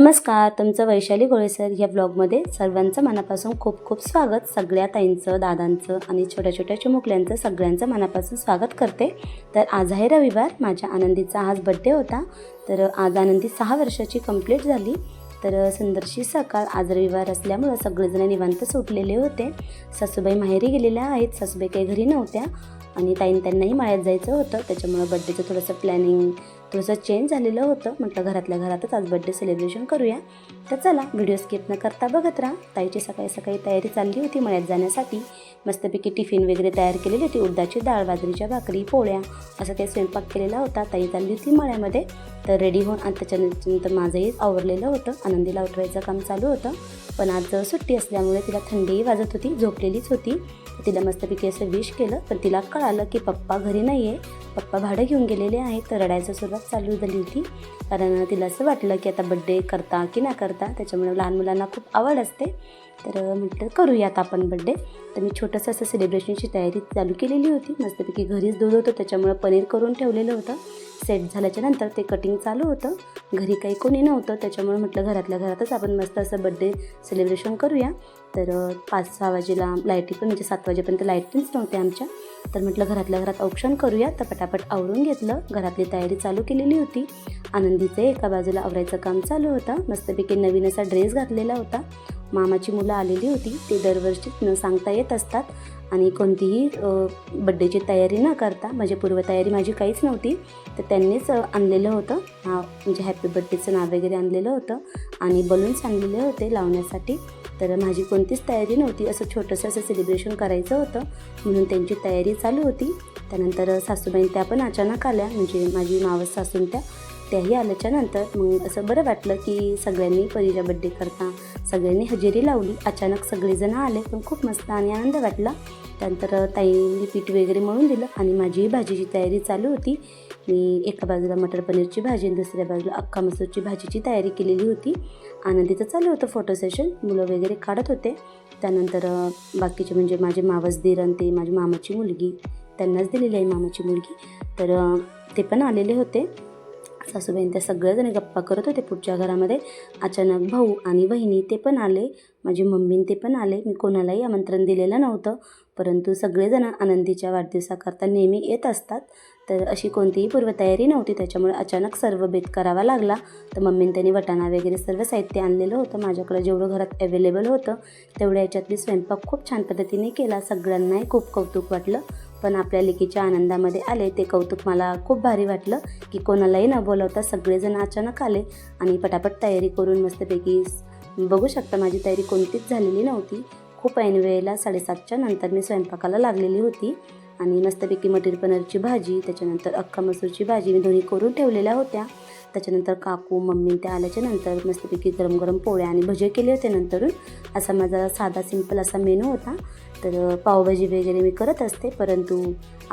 नमस्कार तुमचं वैशाली गोळेसर या ब्लॉगमध्ये सर्वांचं मनापासून खूप खूप स्वागत. सगळ्या ताईंचं दादांचं आणि छोट्या छोट्या चिमुकल्यांचं सगळ्यांचं मनापासून स्वागत करते. तर आज आहे रविवार माझ्या आनंदीचा आज बड्डे होता. तर आज आनंदी सहा वर्षाची कंप्लीट झाली. तर सुंदरशी सकाळ आज रविवार असल्यामुळं सगळेजण निवांत सुटलेले होते. सासूबाई माहेरी गेलेल्या आहेत सासूबाई काही घरी नव्हत्या आणि ताईं त्यांनाही माळ्यात जायचं होतं. त्याच्यामुळं बड्डेचं थोडंसं प्लॅनिंग थोडंसं चेंज झालेलं होतं. म्हटलं घरातल्या घरातच आज बड्डे सेलिब्रेशन करूया. तर चला व्हिडिओ स्किप न करता बघत राहा. ताईची सकाळी सकाळी तयारी चालली होती मळ्यात जाण्यासाठी. मस्तपैकी टिफिन वगैरे तयार केलेली होती. उडदाची डाळ बाजरीच्या भाकरी पोळ्या असं ते स्वयंपाक केलेला होता. ताई चालली होती मळ्यामध्ये. तर रेडी होऊन आणि त्याच्यानंतर माझंही आवरलेलं होतं. आनंदीला उठवायचं काम चालू होतं. पण आज सुट्टी असल्यामुळे तिला थंडीही वाजत होती. झोपलेलीच होती. तिला मस्तपैकी असं विश केलं. पण तिला कळालं की पप्पा घरी नाही आहे पप्पा भाडं घेऊन गेलेले आहेत. तर रडायचं सुरुवात चालू झाली होती. कारण तिला असं वाटलं की आता बड्डे करता की ना करता त्याच्यामुळे लहान मुलांना खूप आवड असते. तर म्हटलं करूयात आपण बड्डे तर मी छोटंसं असं सेलिब्रेशनची तयारी चालू केलेली होती. मस्तपैकी घरीच दूध होतं त्याच्यामुळं पनीर करून ठेवलेलं होतं. सेट झाल्याच्यानंतर ते कटिंग चालू होतं. घरी काही कोणी नव्हतं त्याच्यामुळे म्हटलं घरातल्या घरातच आपण मस्त असं बड्डे सेलिब्रेशन करूया. तर पाच सहा वाजेला लाईटी पण म्हणजे सात वाजेपर्यंत लाईटीच नव्हत्या आमच्या. तर म्हटलं घरातल्या घरात औक्षण करूया तर पटापट आवरून घेतलं. घरातली तयारी चालू केलेली होती. आनंद आनंदीचे एका बाजूला आवरायचं काम चालू होतं. मस्तपैकी नवीन असा ड्रेस घातलेला होता. मामाची मुलं आलेली होती. ते दरवर्षी न सांगता येत असतात. आणि कोणतीही बड्डेची तयारी न करता म्हणजे पूर्वतयारी माझी काहीच नव्हती तर त्यांनीच आणलेलं होतं. नाव म्हणजे हॅपी बड्डेचं नाव वगैरे आणलेलं होतं. आणि बलून्स आणलेले होते लावण्यासाठी. तर माझी कोणतीच तयारी नव्हती. असं छोटंसं असं सेलिब्रेशन करायचं होतं. म्हणून त्यांची तयारी चालू होती. त्यानंतर सासूबाई त्या पण अचानक आल्या. म्हणजे माझी मावस सासून त्या त्याही आल्याच्यानंतर मग असं बरं वाटलं की सगळ्यांनी परीच्या बड्डे करता सगळ्यांनी हजेरी लावली. अचानक सगळेजण आले पण खूप मस्त आणि आनंद वाटला. त्यानंतर ताईंनी पीठ वगैरे मळून दिलं आणि माझीही भाजीची तयारी चालू होती. मी एका बाजूला मटर पनीरची भाजी आणि दुसऱ्या बाजूला अख्खा मसूरची भाजीची तयारी केलेली होती. आनंदीचं चालू होतं फोटो सेशन मुलं वगैरे काढत होते. त्यानंतर बाकीचे म्हणजे माझे मावस आणि ते माझी मामाची मुलगी त्यांनाच दिलेली आहे मामाची मुलगी. तर ते पण आलेले होते. सासूबाईन त्या सगळेजण गप्पा करत होते पुढच्या घरामध्ये. अचानक भाऊ आणि बहिणी ते पण आले. माझी मम्मीन ते पण आले. मी कोणालाही आमंत्रण दिलेलं नव्हतं. परंतु सगळेजण आनंदीच्या वाढदिवसाकरता नेहमी येत असतात. तर अशी कोणतीही पूर्वतयारी नव्हती. त्याच्यामुळे अचानक सर्व बेत करावा लागला. तर मम्मीन त्यांनी वटाणा वगैरे सर्व साहित्य आणलेलं होतं. माझ्याकडे जेवढं घरात अवेलेबल होतं तेवढ्या याच्यातली स्वयंपाक खूप छान पद्धतीने केला. सगळ्यांनाही खूप कौतुक वाटलं. पण आपल्या लेकीच्या आनंदामध्ये आले ते कौतुक मला खूप भारी वाटलं की कोणालाही न बोलवता सगळेजण अचानक आले आणि पटापट तयारी करून मस्तपैकी बघू शकता माझी तयारी कोणतीच झालेली नव्हती. खूप ऐन वेळेला साडेसातच्या नंतर मी स्वयंपाकाला लागलेली होती. आणि मस्तपैकी मटीर पनीरची भाजी त्याच्यानंतर अख्खा मसूरची भाजी मी दोन्ही करून ठेवलेल्या होत्या. त्याच्यानंतर काकू मम्मी त्या आल्याच्यानंतर मस्तपैकी गरम गरम पोळ्या आणि भजे केले होते नंतरून. असा माझा साधा सिंपल असा मेनू होता. तर पावभाजी वगैरे मी करत असते परंतु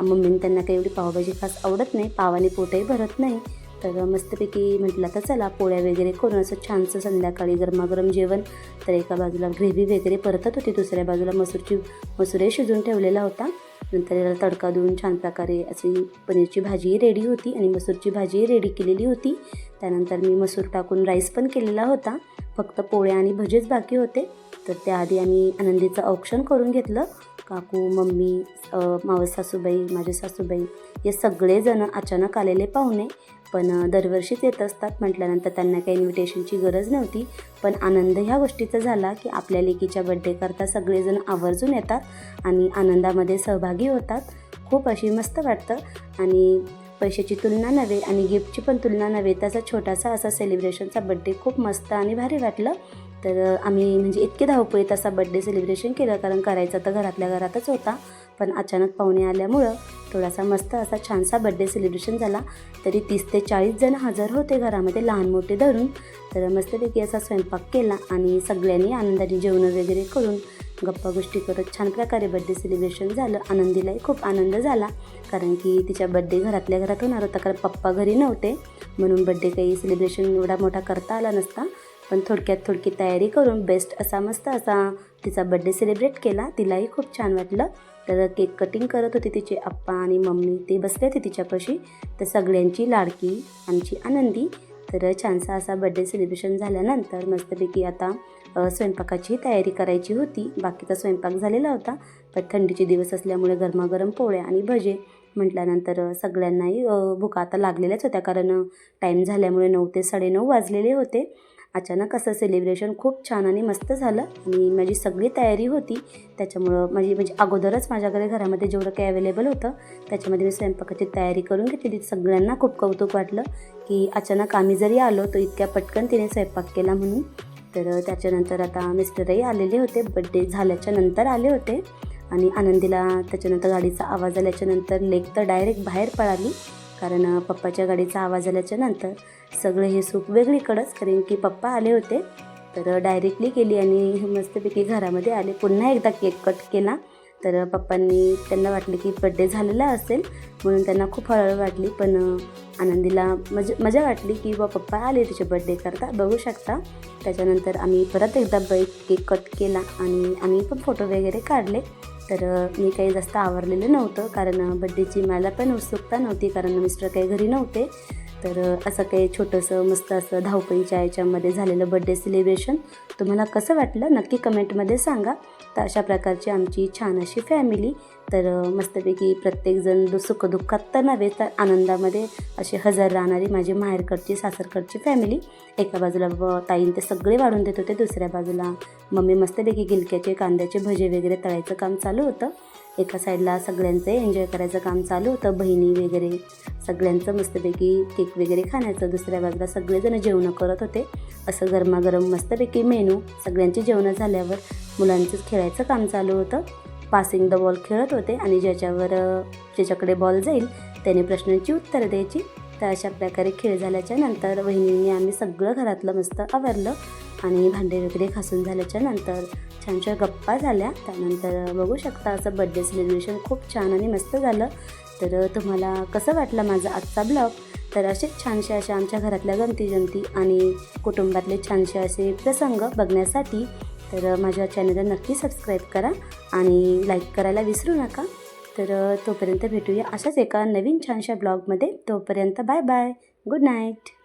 मम्मीने त्यांना काही एवढी पावभाजी खास आवडत नाही. पावाने पोटही भरत नाही. तर मस्तपैकी म्हटलं तर चला पोळ्या वगैरे करून असं छानसं संध्याकाळी गरमागरम जेवण तर एका बाजूला ग्रेव्ही वगैरे परतत होती दुसऱ्या बाजूला मसूरची मसूरही शिजून ठेवलेला होता. नंतर याला तडका देऊन छान प्रकारे अशी पनीरची भाजीही रेडी होती आणि मसूरची भाजीही रेडी केलेली होती. त्यानंतर मी मसूर टाकून राईस पण केलेला होता. फक्त पोळ्या आणि भजेच बाकी होते. तर त्याआधी आम्ही आनंदीचं औक्षण करून घेतलं. काकू मम्मी मावस सासूबाई माझे सासूबाई हे सगळेजण अचानक आलेले पाहुणे. पण दरवर्षीच येत असतात म्हटल्यानंतर त्यांना काही इन्व्हिटेशनची गरज नव्हती. पण आनंद ह्या गोष्टीचा झाला की आपल्या लेकीच्या बड्डे करता सगळेजण आवर्जून येतात आणि आनंदामध्ये सहभागी होतात. खूप अशी मस्त वाटतं. आणि पैशाची तुलना नव्हे आणि गिफ्टची पण तुलना नव्हे त्याचा छोटासा असा सेलिब्रेशनचा बड्डे खूप मस्त आणि भारी वाटलं. तर आम्ही म्हणजे इतके धावपळीत असा बड्डे सेलिब्रेशन केलं कारण करायचा तर घरातल्या घरातच होता. पण अचानक पाहुणे आल्यामुळं थोडासा मस्त असा छानसा बड्डे सेलिब्रेशन झाला. तरी तीस ते चाळीस जण हजर होते घरामध्ये लहान मोठे धरून. तर मस्तपैकी असा स्वयंपाक केला आणि सगळ्यांनी आनंदाने जेवणं वगैरे करून गप्पा गोष्टी करत छान प्रकारे बड्डे सेलिब्रेशन झालं. आनंदीलाही खूप आनंद झाला. कारण की तिच्या बड्डे घरातल्या घरात होणार होता. कारण पप्पा घरी नव्हते. म्हणून बड्डे काही सेलिब्रेशन एवढा मोठा करता आला नसता. पण थोडक्यात थोडकी तयारी करून बेस्ट असा मस्त असा तिचा बड्डे सेलिब्रेट केला. तिलाही खूप छान वाटलं. तर केक कटिंग करत होते तिचे आप्पा आणि मम्मी. ते बसले होते तिच्यापाशी. तर सगळ्यांची लाडकी आमची आनंदी. तर छानसा असा बड्डे सेलिब्रेशन झाल्यानंतर मस्तपैकी आता स्वयंपाकाची तयारी करायची होती. बाकीचा स्वयंपाक झालेला होता. पण थंडीचे दिवस असल्यामुळे गरमागरम पोळ्या आणि भजे म्हटल्यानंतर सगळ्यांनाही भुका आता लागलेल्याच होत्या. कारण टाईम झाल्यामुळे नऊ ते साडेनऊ वाजलेले होते. अचानक असं सेलिब्रेशन खूप छान आणि मस्त झालं आणि माझी सगळी तयारी होती. त्याच्यामुळं माझी म्हणजे अगोदरच माझ्याकडे घरामध्ये जेवढं काही अवेलेबल होतं त्याच्यामध्ये मी स्वयंपाकाची तयारी करून घेतली सगळ्यांना खूप कौतुक वाटलं की अचानक आम्ही जरी आलो तर इतक्या पटकन तिने स्वयंपाक केला म्हणून. तर त्याच्यानंतर आता मिस्टरही आलेले होते. बड्डे झाल्याच्यानंतर आले होते. आणि आनंदीला त्याच्यानंतर गाडीचा आवाज आल्याच्यानंतर लेक तर डायरेक्ट बाहेर पळाली. कारण पप्पाच्या गाडीचा आवाज आल्याच्यानंतर सगळं हे सूप वेगळीकडंच कारण की पप्पा आले होते. तर डायरेक्टली गेली आणि मस्तपैकी घरामध्ये आले. पुन्हा एकदा केक कट केला. तर पप्पांनी त्यांना वाटले की बड्डे झालेला असेल म्हणून त्यांना खूप हळहळ वाटली. पण आनंदीला मज मजा वाटली की बा पप्पा आले तिचे बड्डे करता बघू शकता. त्याच्यानंतर आम्ही परत एकदा ब केक कट केला आणि आम्ही पण फोटो वगैरे काढले. तर मी काही जास्त आवरलेलं नव्हतं. कारण बड्डेची मला पण उत्सुकता नव्हती. कारण मिस्टर काही घरी नव्हते. तर असं काही छोटंसं मस्त असं धावपळीच्या याच्यामध्ये झालेलं बड्डे सेलिब्रेशन तुम्हाला कसं वाटलं? नक्की कमेंटमध्ये सांगा. तर अशा प्रकारची आमची छान अशी फॅमिली तर मस्तपैकी प्रत्येकजण दु सुखदुःखात तर नव्हे तर आनंदामध्ये असे हजर राहणारी माझी माहेरकडची सासरकडची फॅमिली एका बाजूला ब ताईन ते सगळे वाढून देत होते दुसऱ्या बाजूला मम्मी मस्तपैकी गिलक्याचे कांद्याचे भजे वगैरे तळायचं काम चालू होतं. एका साईडला सगळ्यांचं एन्जॉय करायचं काम चालू होतं बहिणी वगैरे सगळ्यांचं मस्तपैकी केक वगैरे खाण्याचं दुसऱ्या बाजूला सगळेजण जेवणं करत होते. असं गरमागरम मस्तपैकी मेनू सगळ्यांची जेवणं झाल्यावर मुलांचंच खेळायचं काम चालू होतं. पासिंग द बॉल खेळत होते आणि ज्याच्यावर ज्याच्याकडे बॉल जाईल त्याने प्रश्नांची उत्तरं द्यायची. तर अशा प्रकारे खेळ झाल्याच्यानंतर वहिनींनी आम्ही सगळं घरातलं मस्त आवरलं आणि भांडे वगैरे घासून झाल्याच्यानंतर छान छान गप्पा झाल्या. त्यानंतर बघू शकता असं बड्डे सेलिब्रेशन खूप छान आणि मस्त झालं. तर तुम्हाला कसं वाटलं माझा आजचा ब्लॉग तर असेच छानसे अशा आमच्या घरातल्या गमती जमती आणि कुटुंबातले छानसे असे प्रसंग बघण्यासाठी तर माझ्या चॅनलला नक्की सबस्क्राईब करा आणि लाईक करायला विसरू नका. तर तोपर्यंत भेटूया अशाच एका नवीन छानशा ब्लॉगमध्ये. तोपर्यंत बाय बाय. Good night.